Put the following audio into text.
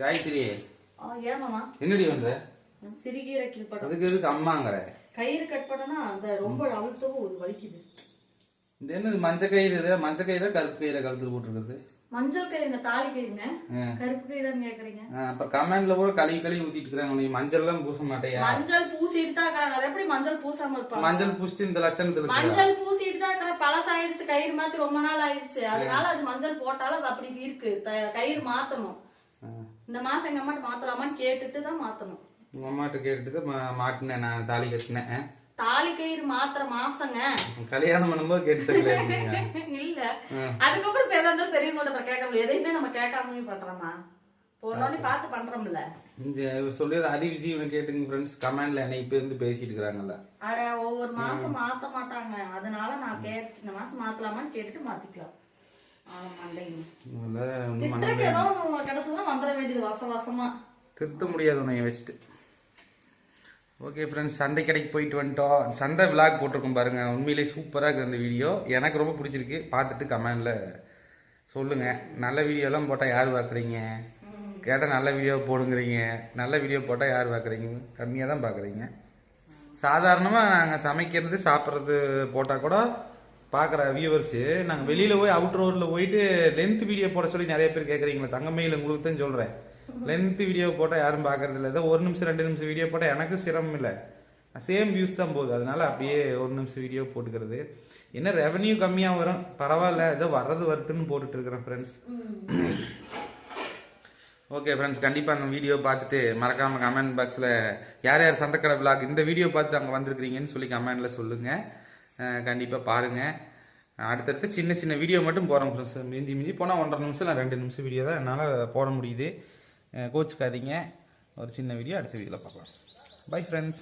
காயத்ரி ஏமாமா என்னடி பண்ற? சிறுகீரை கிள்படம் அதுக்கு எதுக்கு அம்மாங்கிற? கயிறு கட் பண்ணனா அந்த ரொம்ப அழுத்தவும் ஒரு வலிக்குது. இந்த என்னது மஞ்ச கயிறு இது? மஞ்ச கயிறு கருப்பு கயிறை கழுத்து போட்டுருக்குது மஞ்சள் கயிறுங்க தாலி கயிறுங்க. கருப்பு கயிறுன்னு கேக்குறீங்க. அப்புறம் கமெண்ட்ல கூட கழுவி கழுவி ஊத்திட்டு இருக்கிறாங்க நீ. மஞ்சள் எல்லாம் பூச மாட்டேயா? மஞ்சள் பூசிட்டு தான் இருக்கிறாங்க. அது எப்படி மஞ்சள் பூசாம இருப்பாங்க? மஞ்சள் பூசிட்டு இந்த லட்சணத்துல மஞ்சள் பூசிட்டு தான் இருக்கிற. பழசாயிடுச்சு கயிறு மாத்தி ரொம்ப நாள் ஆயிடுச்சு. அதனால அது மஞ்சள் போட்டாலும் அது அப்படி இருக்கு. கயிறு மாத்தணும். இந்த மாசம் எங்க அம்மாட்ட மாத்தலாமான்னு கேட்டுட்டு தான் மாத்தணும். உங்க அம்மாட்ட கேட்டுட்டு மாட்டினேன் நான் தாலி கட்டினேன். தாலி கயிறு மாத்திர மாசங்க. கல்யாணம் பண்ணும்போது இருந்தீங்க இல்ல. அதுக்கப்புறம் எதா இருந்தாலும் பெரியவங்கள்ட்ட கேட்க முடியாது. எதையுமே நம்ம கேட்காமயே பண்றோமா? போனோடனே பார்த்து. பண்றோம்ல. இந்த சொல்லி அறிவிச்சு இவனை கேட்டுங்க ஃப்ரெண்ட்ஸ் கமெண்ட்ல என்னை இப்ப இருந்து பேசிட்டு இருக்கிறாங்கல்ல. அட ஒவ்வொரு மாசம் மாத்த மாட்டாங்க. அதனால நான் கேட்டு இந்த மாசம் மாத்தலாமான்னு கேட்டுட்டு மாத்திக்கலாம். திருத்த முடியாது உன்னை வச்சுட்டு. ஓகே ஃப்ரெண்ட்ஸ் சண்டை கடைக்கு போயிட்டு வந்துட்டோம். சண்டை விளாக் போட்டிருக்கோம் பாருங்க. உண்மையிலேயே சூப்பராக இருக்குது அந்த வீடியோ எனக்கு ரொம்ப பிடிச்சிருக்கு. பார்த்துட்டு கமெண்டில் சொல்லுங்கள் நல்ல வீடியோலாம் போட்டால் யார் பார்க்குறீங்க? கேட்டால் நல்ல வீடியோ போடுங்கிறீங்க. நல்ல வீடியோ போட்டால் யார் பார்க்குறீங்க? கம்மியாக தான் பார்க்குறீங்க சாதாரணமாக நாங்கள் சமைக்கிறது சாப்பிட்றது போட்டால் கூட பார்க்குற வியூவர்ஸு நாங்கள் வெளியில் போய் அவுட் ரோடில் போயிட்டு லென்த் வீடியோ போட சொல்லி நிறைய பேர் கேட்குறீங்களா தங்கமையில் உங்களுக்கு தான் சொல்கிறேன் லென்த் வீடியோ போட்டால் யாரும் பார்க்கறது இல்லை. ஏதோ ஒரு நிமிஷம் ரெண்டு நிமிஷம் வீடியோ போட்டால் எனக்கு சிரமம் இல்லை. சேம் வியூஸ் தான் போகுது. அதனால அப்படியே ஒரு நிமிஷம் வீடியோ போட்டுக்கிறது. என்ன ரெவன்யூ கம்மியாக வரும்? பரவாயில்ல. ஏதோ வர்றது வருதுன்னு போட்டுட்டு இருக்கிறேன் ஃப்ரெண்ட்ஸ் ஓகே ஃப்ரெண்ட்ஸ் கண்டிப்பாக அந்த வீடியோ பார்த்துட்டு மறக்காமல் கமெண்ட் பாக்ஸில் யார் யார் சந்தக்கடை விளாக் இந்த வீடியோ பார்த்துட்டு அங்கே வந்திருக்கிறீங்கன்னு சொல்லி கமெண்டில் சொல்லுங்கள் கண்டிப்பாக பாருங்கள் அடுத்தடுத்து சின்ன சின்ன வீடியோ மட்டும் போகிறோம் ஃப்ரெண்ட்ஸ் மிஞ்சி மிஞ்சி போனால் ஒன்றரை நிமிஷம் இல்லை ரெண்டு நிமிஷம் வீடியோ தான் என்னால் போட முடியுது. கோச்சுக்காதீங்க. ஒரு சின்ன வீடியோ அடுத்த வீடியோவில் பார்க்கலாம். Bye friends